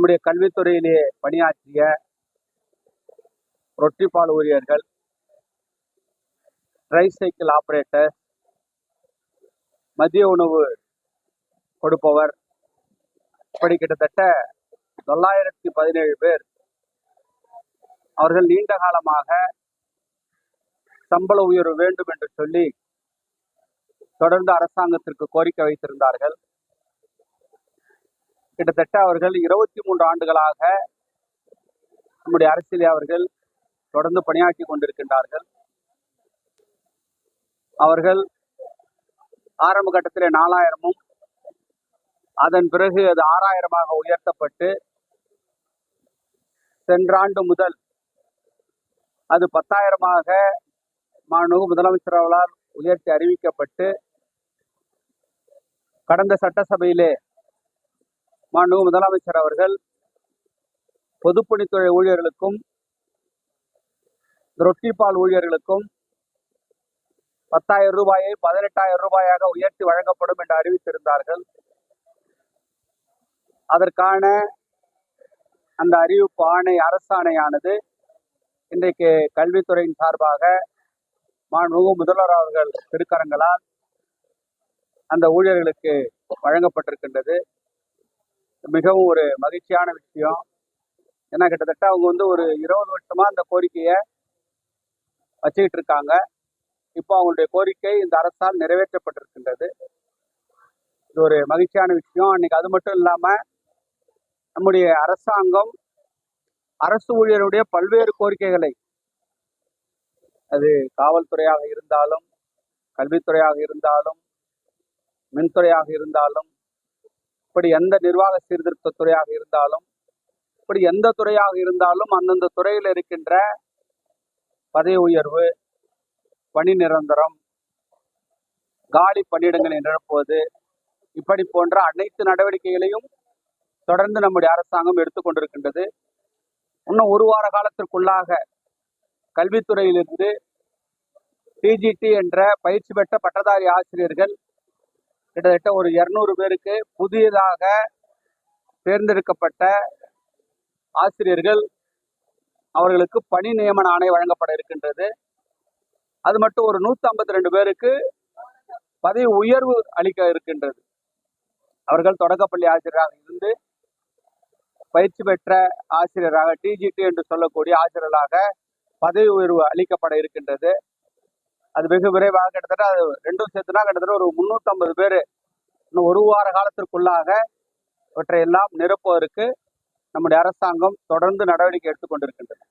நம்முடைய கல்வித்துறையிலே பணியாற்றிய ரொட்டிப்பால் ஊழியர்கள் ட்ரை சைக்கிள் ஆபரேட்டர் மதிய உணவு கொடுப்பவர் இப்படி கிட்டத்தட்ட தொள்ளாயிரத்தி பதினேழு பேர். அவர்கள் நீண்ட காலமாக சம்பள உயர்வு வேண்டும் என்று சொல்லி தொடர்ந்து அரசாங்கத்திற்கு கோரிக்கை வைத்திருந்தார்கள். கிட்டத்தட்ட அவர்கள் இருபத்தி மூன்று ஆண்டுகளாக நம்முடைய அரசியலே அவர்கள் தொடர்ந்து பணியாற்றி கொண்டிருக்கின்றார்கள். அவர்கள் ஆரம்ப கட்டத்திலே நாலாயிரமும் அதன் பிறகு அது ஆறாயிரமாக உயர்த்தப்பட்டு சென்ற ஆண்டு முதல் அது பத்தாயிரமாக மாண்புமிகு முதலமைச்சர் அவர்களால் உயர்த்தி அறிவிக்கப்பட்டு கடந்த சட்டசபையிலே மாண்பு முதலமைச்சர் அவர்கள் பொதுப்பணித்துறை ஊழியர்களுக்கும் ரொட்டிப்பால் ஊழியர்களுக்கும் பத்தாயிரம் ரூபாயை பதினெட்டாயிரம் ரூபாயாக உயர்த்தி வழங்கப்படும் என்று அறிவித்திருந்தார்கள். அதற்கான அந்த அறிவிப்பு ஆணை அரசாணையானது இன்றைக்கு கல்வித்துறையின் சார்பாக மாண்புமிகு முதல்வர் அவர்கள் திருக்கரங்களால் அந்த ஊழியர்களுக்கு வழங்கப்பட்டிருக்கின்றது. மிகவும் ஒரு மகிழ்ச்சியான விஷயம். ஏன்னா கிட்டத்தட்ட அவங்க வந்து ஒரு இருபது வருஷமா அந்த கோரிக்கையை வச்சுக்கிட்டு இருக்காங்க இப்போ அவங்களுடைய கோரிக்கை இந்த அரசால் நிறைவேற்றப்பட்டிருக்கின்றது. இது ஒரு மகிழ்ச்சியான விஷயம். அன்னைக்கு அது மட்டும் இல்லாம நம்முடைய அரசாங்கம் அரசு ஊழியருடைய பல்வேறு கோரிக்கைகளை அது காவல்துறையாக இருந்தாலும் கல்வித்துறையாக இருந்தாலும் மின்துறையாக இருந்தாலும் இப்படி எந்த நிர்வாக சீர்திருத்த துறையாக இருந்தாலும் இப்படி எந்த துறையாக இருந்தாலும் அந்தந்த துறையில் இருக்கின்ற பதவி உயர்வு பணி நிரந்தரம் காலி பணியிடங்களை நிரப்புவது இப்படி போன்ற அனைத்து நடவடிக்கைகளையும் தொடர்ந்து நம்முடைய அரசாங்கம் எடுத்துக்கொண்டிருக்கின்றது. இன்னும் ஒரு வார காலத்திற்குள்ளாக கல்வித்துறையிலிருந்து பிஜிடி என்ற பயிற்சி பெற்ற பட்டதாரி ஆசிரியர்கள் கிட்டத்தட்ட ஒரு இருநூறு பேருக்கு புதியதாக தேர்ந்தெடுக்கப்பட்ட ஆசிரியர்கள் அவர்களுக்கு பணி நியமன ஆணை வழங்கப்பட இருக்கின்றது. அது மட்டும் ஒரு நூத்தி ஐம்பத்தி ரெண்டு பேருக்கு பதவி உயர்வு அளிக்க இருக்கின்றது. அவர்கள் தொடக்கப்பள்ளி ஆசிரியராக இருந்து பயிற்சி பெற்ற ஆசிரியராக டிஜிடி என்று சொல்லக்கூடிய ஆசிரியராக பதவி உயர்வு அளிக்கப்பட இருக்கின்றது. அது வெகு விரைவாக கிட்டத்தட்ட அது ரெண்டும் சேர்த்துனா கிட்டத்தட்ட ஒரு முன்னூத்தி பேர் இன்னும் ஒரு வார காலத்திற்குள்ளாக இவற்றையெல்லாம் நிரப்புவதற்கு நம்முடைய அரசாங்கம் தொடர்ந்து நடவடிக்கை எடுத்துக்கொண்டிருக்கின்றது